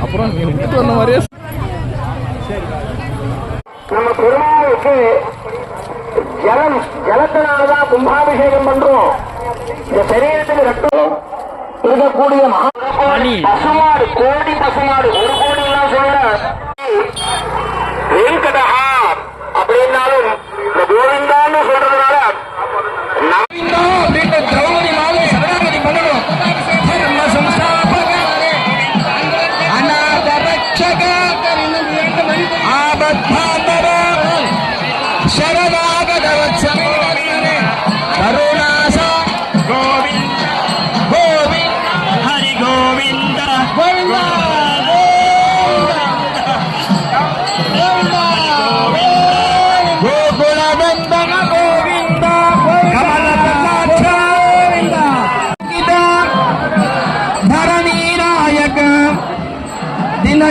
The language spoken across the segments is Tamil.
அப்புறம் நீ விட்டுட்டு வந்த மாதிரியே நம்ம பெருமாளுக்கு ஜலம் ஜலத்தினாலதான் கும்பாபிஷேகம் பண்றோம் இந்த சரீரத்துக்கு ரத்தம் இருக்கக்கூடிய மகா பசுமாடு கோடி பசுமாடு ஒரு கோடி எல்லாம் சொல்ல வெங்கடஹா அப்படின்னாலும் இந்த கோவிந்தான்னு சொல்றதுனால Então,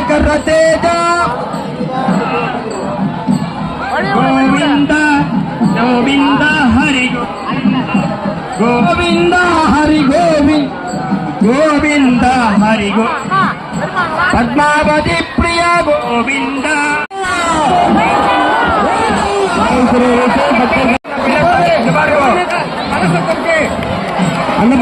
కర్ర తేజ గోవింద గోవింద హరి. గోవింద హరి గోవింద గోవింద హరి గో. పద్మావతి ప్రియ గోవింద. అన్న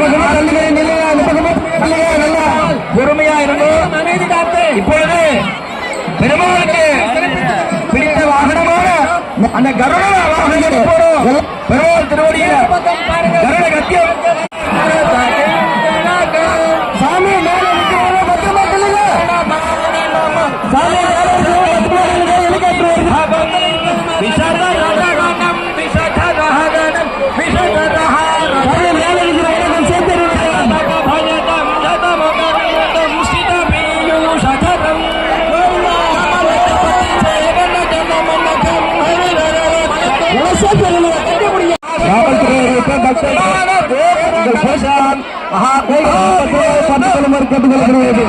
அந்த கருட திருவடியில கருட கத்தியம். பிரதமர் கேட்டுக் கொள்கிறது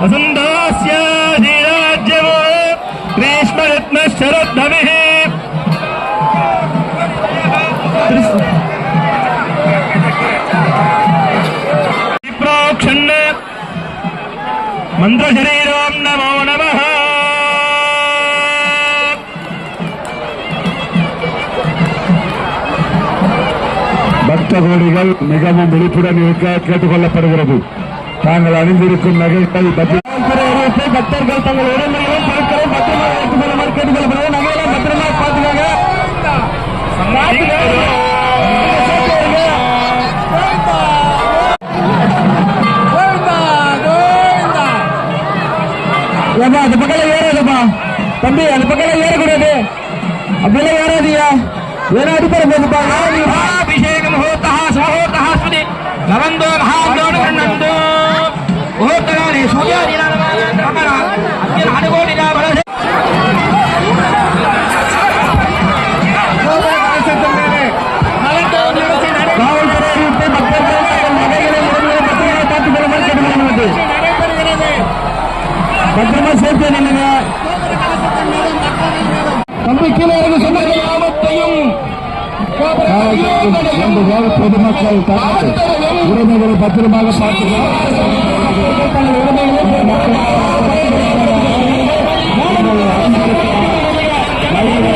वसुन्धरास्याधिराज्यवो ग्रीष्मरत्नशरद्भविः प्रोक्षन् मन्त्रशरीरों नमो नमः பக்த கோடிகள் மிகவும் விழிப்புடன் இருக்க கேட்டுக்கொள்ளப்படுகிறது தாங்கள் அணிந்திருக்கும் நகைகள் பற்றி பக்தர்கள் தங்கள் உடமையும் பொருட்களை பத்திரமா வைத்துக் கொள்ளுமாறு கேட்டுக்கொள்ளப்படுகிறது நகையெல்லாம் பத்திரமா பார்த்துக்காங்க ஏப்பா அந்த பக்கம் ஏறாதப்பா தம்பி அந்த பக்கம் ஏறக்கூடாது அப்படிலாம் ஏறாதியா ஏன்னா அடிப்படை போகுப்பா அபிஷேகம் ஹோத்தா சமஹோத்தா ஸ்மதி லவந்தோ மகாந்தோன பத்திரமா சேர்த்து நின்னுங்க தம்பி கீழே இறங்கி சொன்ன கிராமத்தையும் பொதுமக்கள் உரிமைகளை பத்திரமாக பார்த்துக்கலாம் பத்திரமா பாத்துக்கோங்க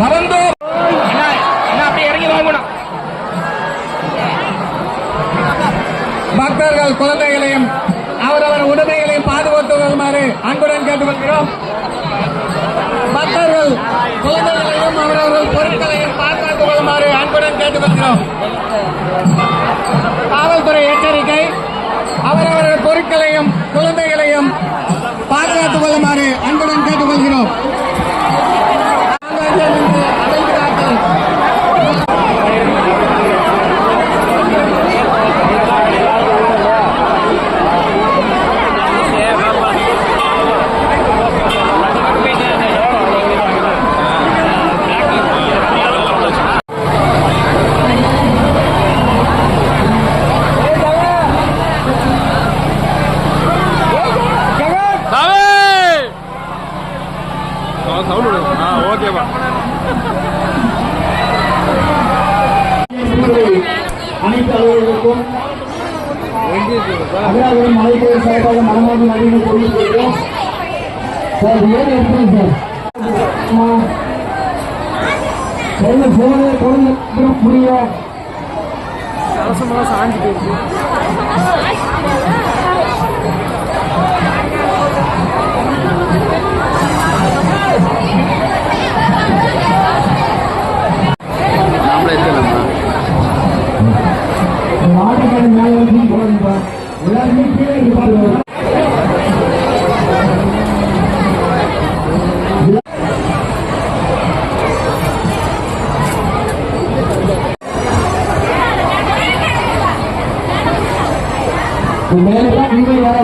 மறந்தோ. பக்தர்கள் குழந்தைகளையும் அவரவர் உடமைகளையும் பாதுகாத்து வருமாறு அன்புடன் கேட்டுக்கொள்கிறோம். பக்தர்கள் குழந்தைகளையும் அவரவர்கள் பொருட்களையும் பாதுகாத்துக் கொள்ளுமாறு அன்புடன் கேட்டுக்கொள்கிறோம். காவல்துறை எச்சரிக்கை அவரவர்கள் பொருட்களையும் குழந்தைகளையும் பாதுகாத்துக் கொள்ளுமாறு அன்புடன் கேட்டுக்கொள்கிறோம். அனைத்து அலுவலர்களுக்கும் அகராபுரம் மலைப்பகுதி சார்பாக மனமார்ந்த நன்றியை தெரிவித்துள்ளோம் சார் ஏன் எப்படி சார்? சொல்லுங்க சொல்லுங்க குழந்தை முடியும் போயிருக்கு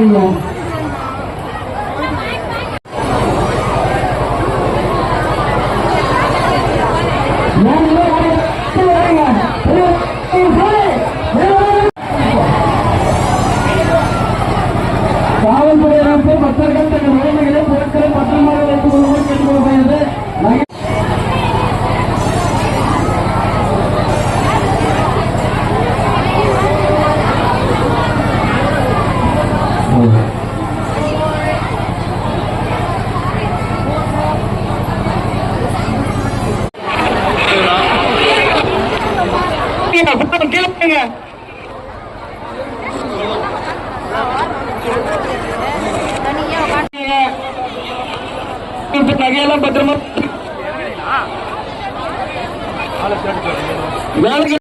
Congo.